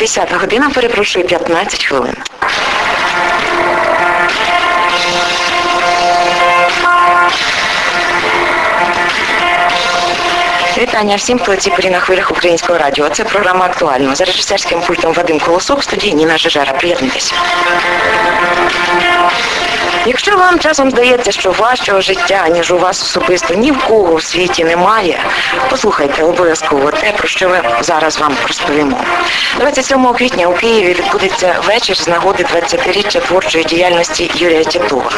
10 година, перепрошую, 15 хвилин. Вітання всім, хто ці на хвилях українського радіо. Це програма актуально. За режисерським пультом Вадим Колосок, студії Ніна Жижара. Приєднуйтесь. Якщо вам часом здається, що важчого життя, ніж у вас особисто ні в кого в світі немає, послухайте обов'язково те, про що ми зараз вам розповімо. 27 квітня у Києві відбудеться вечір з нагоди 20-річчя творчої діяльності Юрія Тітова.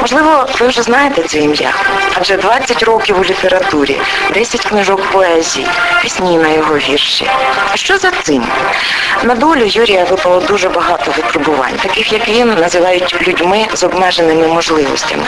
Можливо, ви вже знаєте це ім'я, адже 20 років у літературі, 10 книжок поезії, пісні на його вірші. А що за цим? На долю Юрія випало дуже багато випробувань, таких як він називають людьми з обмеженими можливостями.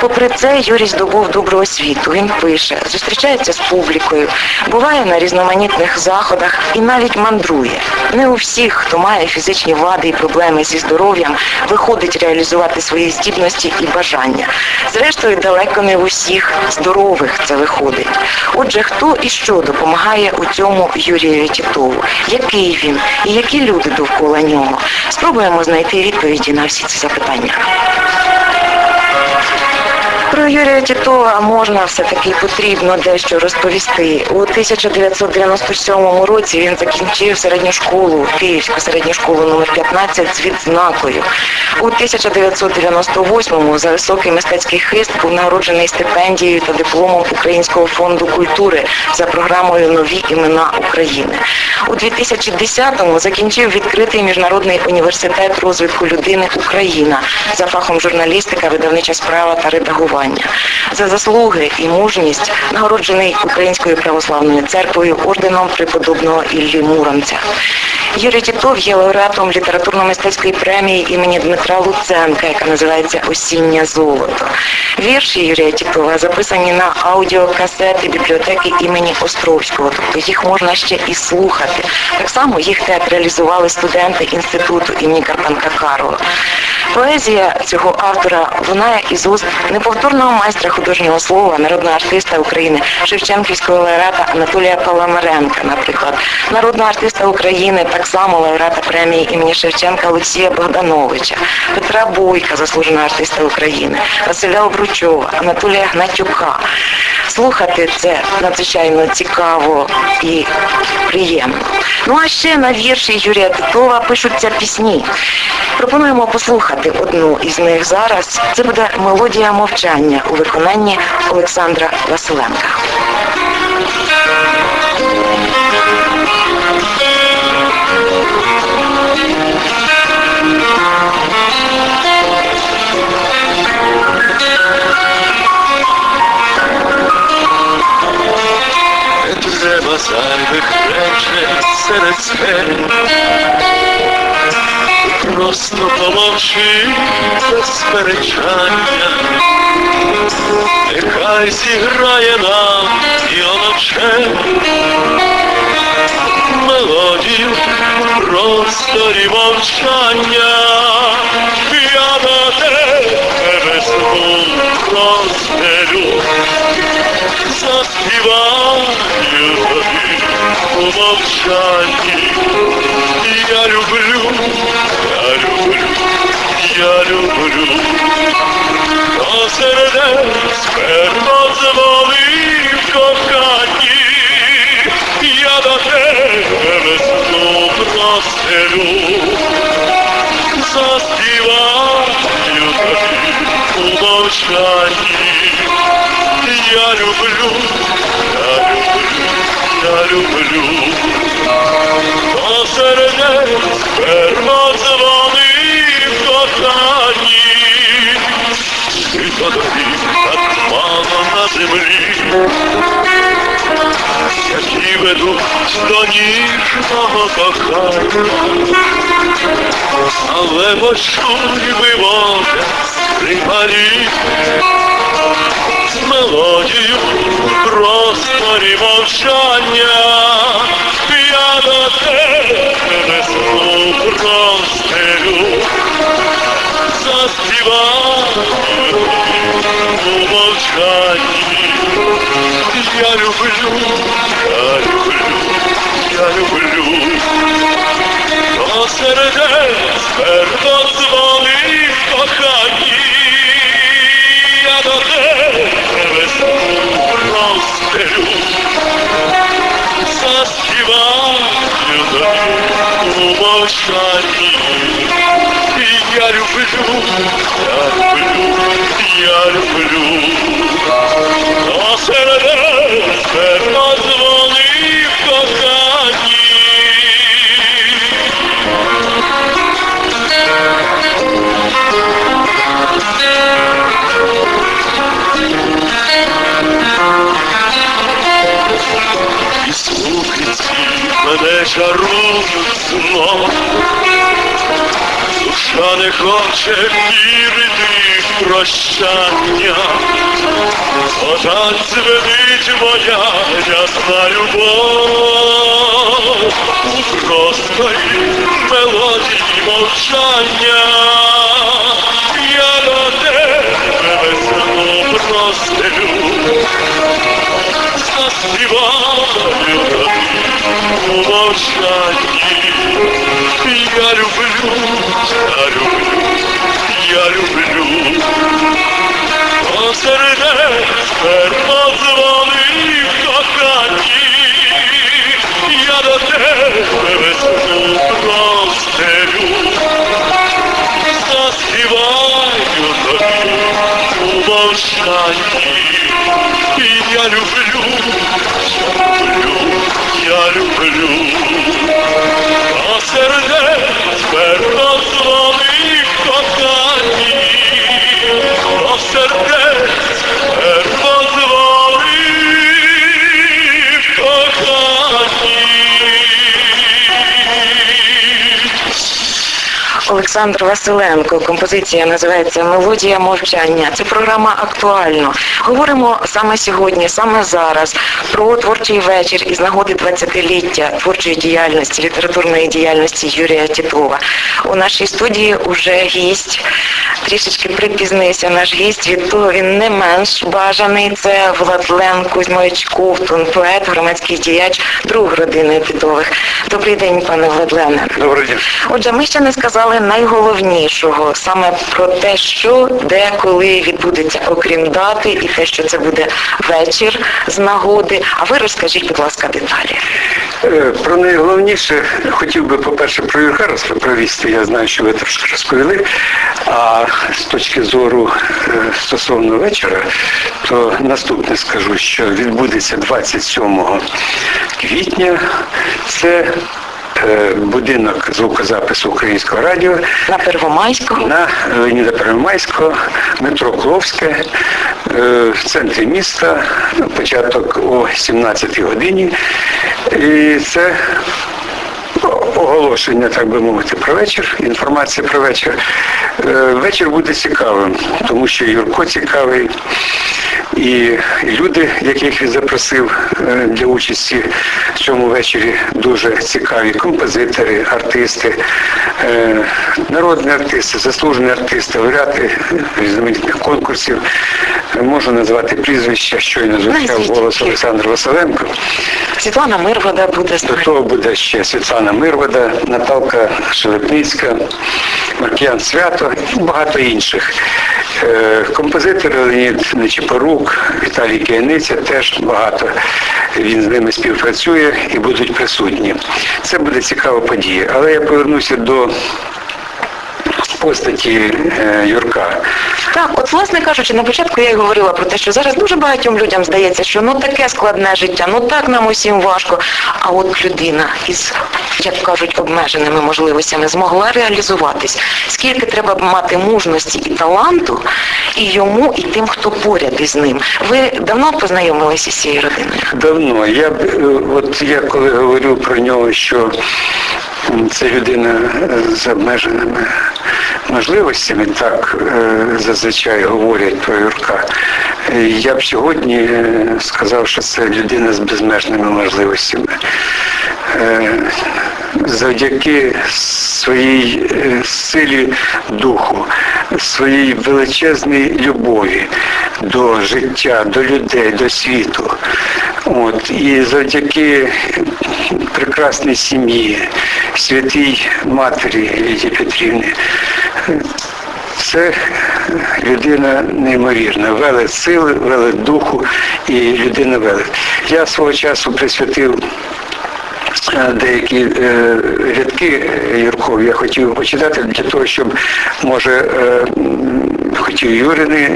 Попри це, Юрій здобув добру освіту, він пише, зустрічається з публікою, буває на різноманітних заходах і навіть мандрує. Не у всіх, хто має фізичні вади і проблеми зі здоров'ям, виходить реалізувати свої здібності і бажання. Зрештою, далеко не в усіх здорових це виходить. Отже, хто і що допомагає у цьому Юрію Тітову? Який він і які люди довкола нього? Спробуємо знайти відповіді на всі ці запитання. Про Юрія Тітова можна все-таки потрібно дещо розповісти. У 1997 році він закінчив середню школу, Київську середню школу номер 15 з відзнакою. У 1998-му за високий мистецький хист був нагороджений стипендією та дипломом Українського фонду культури за програмою Нові імена України. У 2010-му закінчив відкритий міжнародний університет розвитку людини Україна за фахом журналістика, видавнича справа та редагування. За заслуги і мужність нагороджений Українською православною церквою орденом преподобного Іллі Муромця. Юрій Тітов є лауреатом літературно-мистецької премії імені Дмитра Луценка, яка називається Осіннє золото. Вірші Юрія Тітова записані на аудіокасети бібліотеки імені Островського, тобто їх можна ще і слухати. Так само їх театралізували студенти інституту імені Карпенка Карова. Поезія цього автора лунає із уст неповторного майстра художнього слова, народного артиста України, Шевченківського лауреата Анатолія Паламаренка, наприклад, народного артиста України, так само лауреата премії імені Шевченка Олексія Богдановича, Петра Бойка, заслуженого артиста України, Василя Обручова, Анатолія Гнатюка. Слухати це надзвичайно цікаво і приємно. Ну а ще на вірші Юрія Титова пишуться пісні. Пропонуємо послухати одну із них зараз. Це буде мелодія мовчання у виконанні Олександра Василенка. Треба зайвих речей серед сфер. Просто помовчи без сперечання. Нехай зіграє нам віолончель мелодію просторі мовчання. Я на тебе сну простелю заспіваю тобі у мовчанні. Я люблю, я люблю. До сердець перво дзвони в коханні. Я до тебе сну простелю. Заспіваю тобі у мовчанні. Я люблю, я люблю, я люблю. Які ведуть до ніжного кохання. Але почуй виводи припарі мелодію просторі мовчання. Я до тебе несу простелю, заспіваю у мовчанні. Я люблю, я люблю, я люблю. серце дзвонив кохані, я до тебе весну розстелю, у мовчанні. Я люблю, я люблю, мене чарують знов. Душа не хоче вірити в прощання. Отак звенить моя ясна любов у просторі мелодії мовчання. Я до тебе весну простелю, тобі у мовчанні. Я люблю, я люблю, я люблю. О сердець позвонив кохані, я до тебе весну простелю, заспіваю тобі у мовчанні. Я люблю, люблю, я люблю. А сердець позвонив кохані, а сердець Олександр Василенко. Композиція називається Мелодія мовчання. Це програма актуально. Говоримо саме сьогодні, саме зараз про творчий вечір із нагоди 20-ліття творчої діяльності, літературної діяльності Юрія Тітова. У нашій студії уже гість. Трішечки припізнився наш гість. Від того він не менш бажаний. Це Владлен Кузьмович Ковтун, поет, громадський діяч, друг родини Тітових. Добрий день, пане Владлене. Добрий день. Отже, ми ще не сказали найголовнішого саме про те, що де коли відбудеться, окрім дати, і те, що це буде вечір з нагоди. А ви розкажіть, будь ласка, деталі. Е, Про найголовніше хотів би, по-перше, про Юрка розповісти. Я знаю, що ви трошки розповіли. А з точки зору е, стосовно вечора, то наступне скажу, що відбудеться 27 квітня. Це будинок звукозапису українського радіо На Первомайського на Леоніда Первомайського, метро Кловське, е, в центрі міста, початок о 17 годині. І це оголошення, так би мовити, про вечір, інформація про вечір. Е, Вечір буде цікавим, тому що Юрко цікавий, і люди, яких він запросив е, для участі в цьому вечорі, дуже цікаві композитори, артисти, е, народні артисти, заслужені артисти, лауреати різноманітних конкурсів. Можу назвати прізвища, щойно звучав голос Олександр Василенко. Світлана Мирвода буде До того буде ще Світлана Мирвода, Наталка Шелепницька, Маркіян Свято і багато інших. Е, Композитор Леонід Нечіпорук, Віталій Кияниця теж багато. Він з ними співпрацює і будуть присутні. Це буде цікава подія. Але я повернуся до постаті е, Юрка. Так, от власне кажучи, на початку я й говорила про те, що зараз дуже багатьом людям здається, що ну таке складне життя, ну так нам усім важко. А от людина із, як кажуть, обмеженими можливостями змогла реалізуватись. Скільки треба мати мужності і таланту і йому, і тим, хто поряд із ним. Ви давно познайомилися з цією родиною? Давно. Я е, от я коли говорю про нього, що це людина е, з обмеженими можливостями, так е, зазвичай говорять про Юрка. Я б сьогодні е, сказав, що це людина з безмежними можливостями. е, завдяки своїй силі духу, своїй величезній любові до життя, до людей, до світу. От, і завдяки прекрасній сім'ї, святій матері Лідії Петрівни, це людина неймовірна, велет сили, велет духу і людина велет. Я свого часу присвятив е, деякі е, рядки Юркові. Я хотів почитати для того, щоб може е, хотів Юрини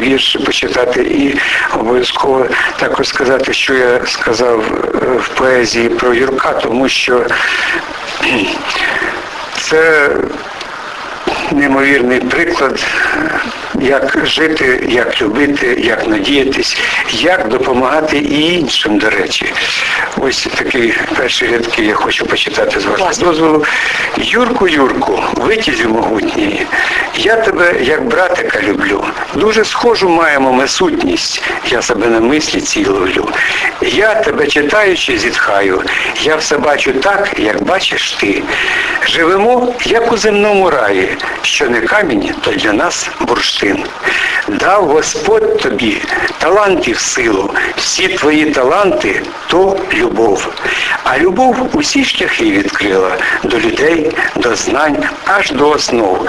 вірш почитати і обов'язково також сказати, що я сказав е, в поезії про Юрка, тому що це неймовірний приклад, як жити, як любити, як надіятись, як допомагати і іншим, до речі. Ось такі перші рядки я хочу почитати з вашого дозволу. Юрку, Юрку, витязю могутній, я тебе як братика люблю. Дуже схожу маємо ми сутність, я себе на мислі цій ловлю. Я тебе читаючи, зітхаю, я все бачу так, як бачиш ти. Живемо, як у земному раї, що не камінь, то для нас бурштин. Дав Господь тобі талантів силу, всі твої таланти то любов. А любов усі шляхи відкрила до людей, до знань, аж до основ.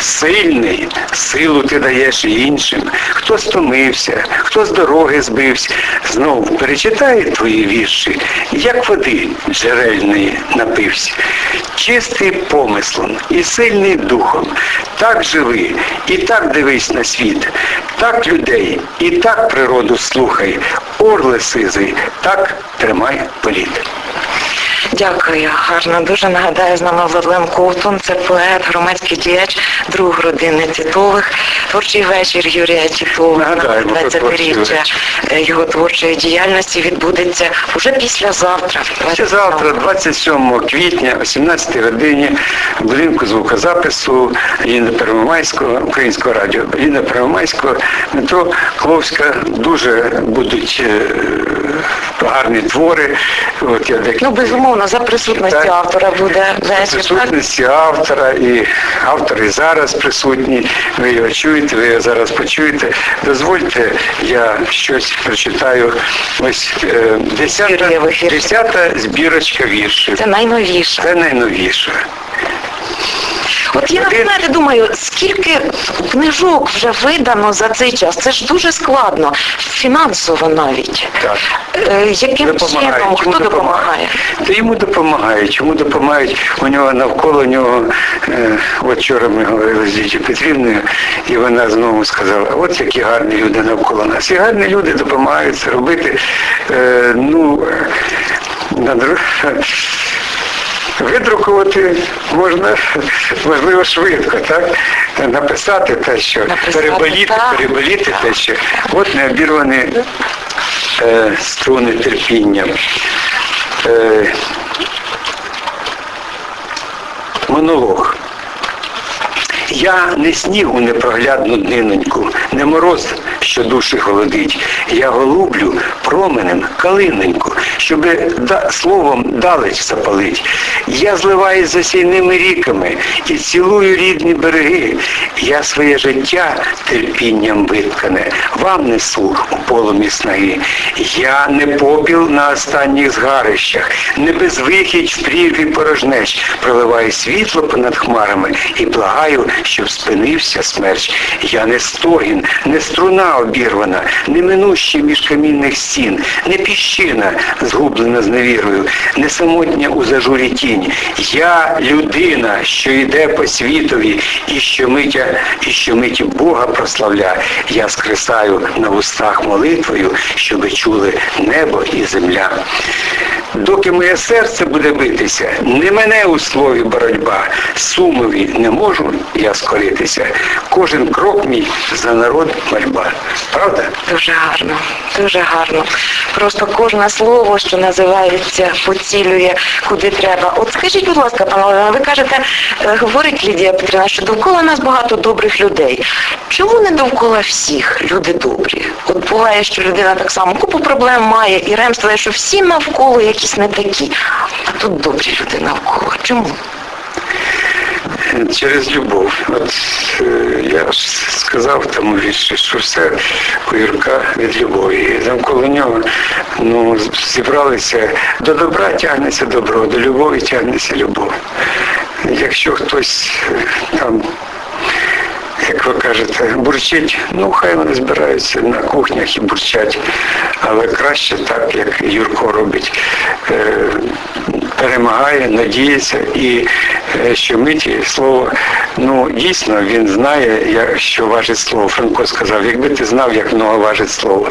Сильний, силу ти даєш і іншим. Хто стомився, хто з дороги збився, знов перечитає твої вірші, як води джерельної напився. Чистий помислом і сильний духом, так живи, і так дивись на світ, так людей, і так природу слухай, орле сизий, так тримай політ. Дякую, гарно. Дуже нагадаю, з нами Владлен Ковтун, це поет, громадський діяч, друг родини Тітових. Творчий вечір Юрія Тітова на Нагадаємо про творчий 20-річчя е, його творчої діяльності відбудеться уже післязавтра. Ще завтра, 27 квітня, о 17 годині, в будинку звукозапису Ліна Первомайського, Українського радіо, Ліна Первомайського, метро Кловська, дуже будуть е, гарні твори. От я декілька Ну, безумовно, за присутності автора буде так? присутності автора, і автор і зараз присутній. Ви його чуєте, ви його зараз почуєте. Дозвольте, я щось прочитаю. Ось е, десята, десята збірочка віршів. Це найновіше. Це найновіше. От я знаєте, думаю, скільки книжок вже видано за цей час. Це ж дуже складно, фінансово навіть. Так. Е, Яким чином? Хто Йому допомагає? Та йому допомагають. Йому допомагають. У нього навколо нього, е, от вчора ми говорили з Дідю Петрівною, і вона знову сказала, от які гарні люди навколо нас. І гарні люди допомагають це робити. Е, ну, на друг- Видрукувати можна, можливо, швидко, так? Написати те, що Написати, переболіти, так. переболіти те, що от необірвані е, струни терпіння. Е, монолог. Я не сніг у непроглядну дниноньку, не мороз, що душі холодить. Я голублю променем калиноньку, щоби да, словом далеч запалить. Я зливаюсь за сійними ріками і цілую рідні береги. Я своє життя терпінням виткане, вам несу у полумі снаги. Я не попіл на останніх згарищах, не безвихідь в прірві порожнеч, проливаю світло понад хмарами і благаю, щоб спинився смерч. Я не стогін, не струна обірвана, не минущий між камінних стін, не піщина, згублена з невірою, не самотня у зажурі тінь. Я людина, що йде по світові і що миття, і що миті Бога прославляє. Я скресаю на вустах молитвою, щоби чули небо і земля. Доки моє серце буде битися, не мене у слові боротьба, сумові не можу я скоритися. Кожен крок мій за народ мольба. Правда? Дуже гарно, дуже гарно. Просто кожне слово, що називається, поцілює куди треба. От скажіть, будь ласка, пане Олеже, ви кажете, е, говорить Лідія Петрівна, що довкола нас багато добрих людей. Чому не довкола всіх люди добрі? От буває, що людина так само купу проблем має і ремствує, що всі навколо якісь не такі. А тут добрі люди навколо. Чому? Через любов. От е, я сказав тому вірші, що все у Юрка від любові. І навколо нього ну, зібралися до добра тягнеться добро, до любові тягнеться любов. Якщо хтось е, там як ви кажете, бурчить, ну хай вони збираються на кухнях і бурчать, але краще так, як Юрко робить, е, перемагає, надіється і е, щомиті слово, ну дійсно він знає, що важить слово. Франко сказав, якби ти знав, як много важить слово.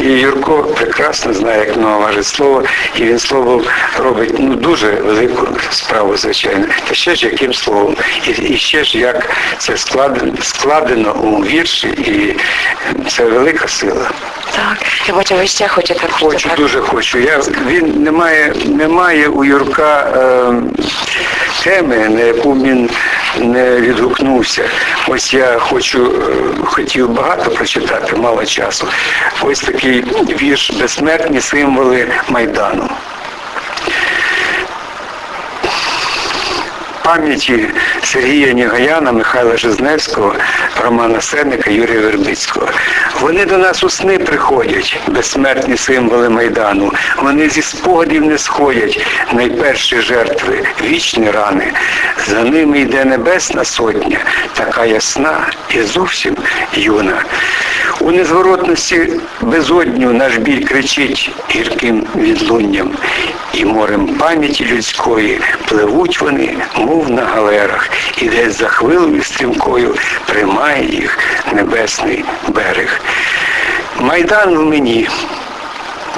І Юрко прекрасно знає, як много важить слово, і він слово робить ну дуже велику справу, звичайно. Та ще ж яким словом, і, і ще ж як це складено, складено у вірші, і це велика сила. Так, я бачу, ви ще хочете Хочу, так? дуже хочу. Я він немає, немає у Юрка е, теми, на яку він не відгукнувся. Ось я хочу, е, хотів багато прочитати, мало часу. Ось такий вірш Безсмертні символи Майдану. Пам'яті Сергія Нігаяна, Михайла Жизневського, Романа Сенника, Юрія Вербицького. Вони до нас у сни приходять, безсмертні символи Майдану. Вони зі спогадів не сходять, найперші жертви, вічні рани. За ними йде небесна сотня, така ясна і зовсім юна. У незворотності безодню наш біль кричить гірким відлунням, і морем пам'яті людської пливуть вони, мов на галерах, і десь за хвилею стрімкою приймає їх небесний берег. Майдан в мені.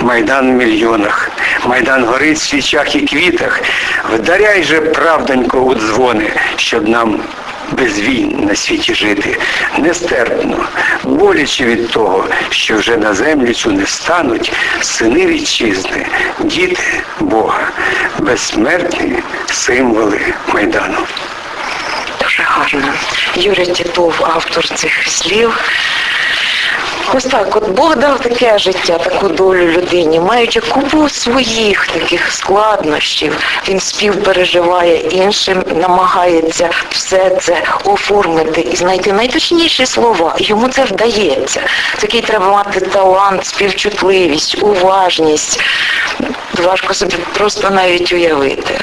Майдан в мільйонах, Майдан горить в свічах і квітах. Вдаряй же, правдонько, у дзвони, щоб нам без війн на світі жити. Нестерпно, боляче від того, що вже на землю цю не стануть сини вітчизни, діти Бога, безсмертні символи Майдану. Дуже гарно. Юрій Тітов, автор цих слів. Ось так, от Бог дав таке життя, таку долю людині, маючи купу своїх таких складнощів, він співпереживає іншим, намагається все це оформити і знайти найточніші слова. Йому це вдається. Такий треба мати талант, співчутливість, уважність. Важко собі просто навіть уявити.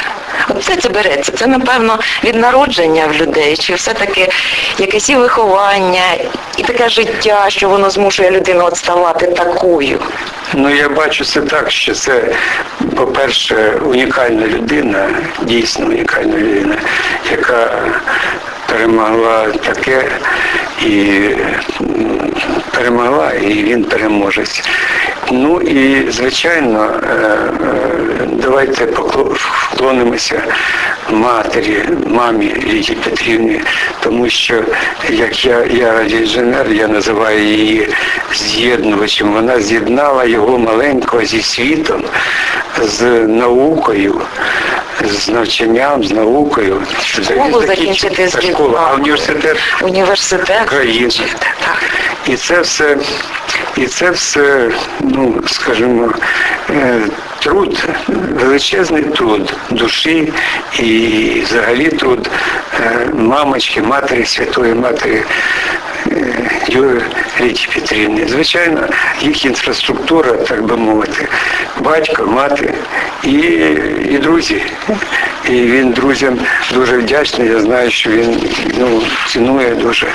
От це це береться. Це, напевно, від народження в людей, чи все-таки якесь і виховання, і таке життя, що воно змушує людину от ставати такою. Ну я бачу це так, що це, по-перше, унікальна людина, дійсно унікальна людина, яка перемогла таке і перемогла, і він переможець. Ну і звичайно, е, е, давайте вклонимося матері, мамі Лідії Петрівні, тому що як я, я радіоінженер, я називаю її з'єднувачем. Вона з'єднала його маленького зі світом, з наукою, з навчанням, з наукою. Школу закінчити Та школу, а університет Університет. країни. Так. І це все, і це все, ну скажімо, е, труд, величезний труд душі і взагалі труд е, мамочки, матері, святої матері Юрії Лідії Петрівни. Звичайно, їх інфраструктура, так би мовити, батько, мати і, і друзі. І він друзям дуже вдячний. Я знаю, що він ну, цінує дуже.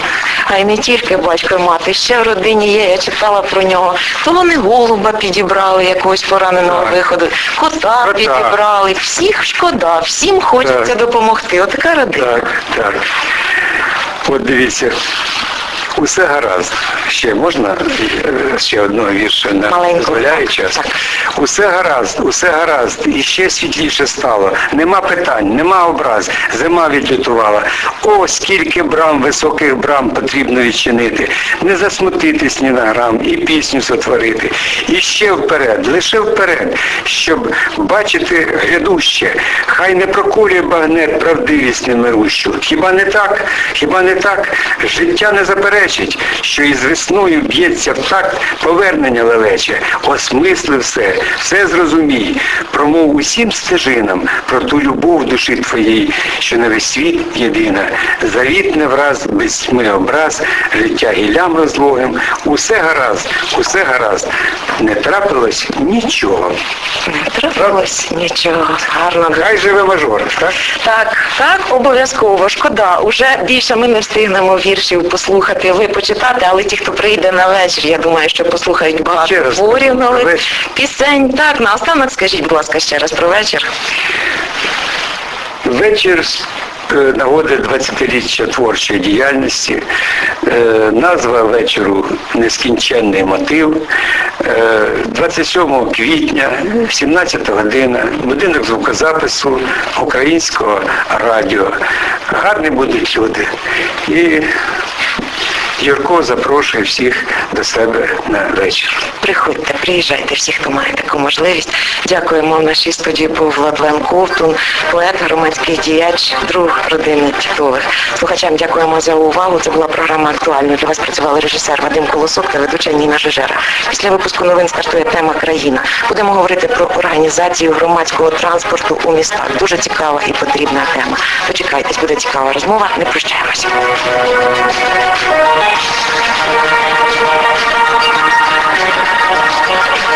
А й не тільки батько і мати, ще в родині є, я читала про нього. То вони голуба підібрали якогось пораненого Так. виходу, кота Кота. підібрали, всіх шкода, всім хочеться Так. допомогти. Отака родина. Так, так. От дивіться, Усе гаразд. Ще можна е, ще одного вірша не дозволяє час. Усе гаразд, усе гаразд, і ще світліше стало. Нема питань, нема образ. Зима відлютувала. О, скільки брам, високих брам потрібно відчинити. Не засмутитись ні на грам і пісню сотворити. І ще вперед, лише вперед, щоб бачити грядуще. Хай не прокурює багнет правдивість немирущу. Хіба не так? Хіба не так? Життя не заперечить, що із весною б'ється в такт повернення лелече. Осмисли все, все зрозумій. Промов усім стежинам про ту любов душі твоїй, що на весь світ єдина. Завіт не враз, без тьми образ, життя гіллям розлогим. Усе гаразд, усе гаразд. Не трапилось нічого. Не трапилось нічого. Гарно. Хай живе мажор, так? Так, так, обов'язково. Шкода. Уже більше ми не встигнемо віршів послухати, ви почитати, але ті, хто прийде на вечір, я думаю, що послухають багато раз, творів нових пісень. Так, наостанок скажіть, будь ласка, ще раз про вечір. Вечір е, нагоди 20-річчя творчої діяльності. Е, Назва вечору Нескінченний мотив. Е, 27 квітня, 17 година, будинок звукозапису українського радіо. Гарні будуть люди. І Юрко запрошує всіх до себе на вечір. Приходьте, приїжджайте, всі, хто має таку можливість. Дякуємо в нашій студії був Владлен Ковтун, поет, громадський діяч, друг родини Тітових. Слухачам дякуємо за увагу. Це була програма актуальна. Для вас працювали режисер Вадим Колосок та ведуча Ніна Жижера. Після випуску новин стартує тема країна. Будемо говорити про організацію громадського транспорту у містах. Дуже цікава і потрібна тема. Дочекайтесь, буде цікава розмова. Не прощаємося. Thank you.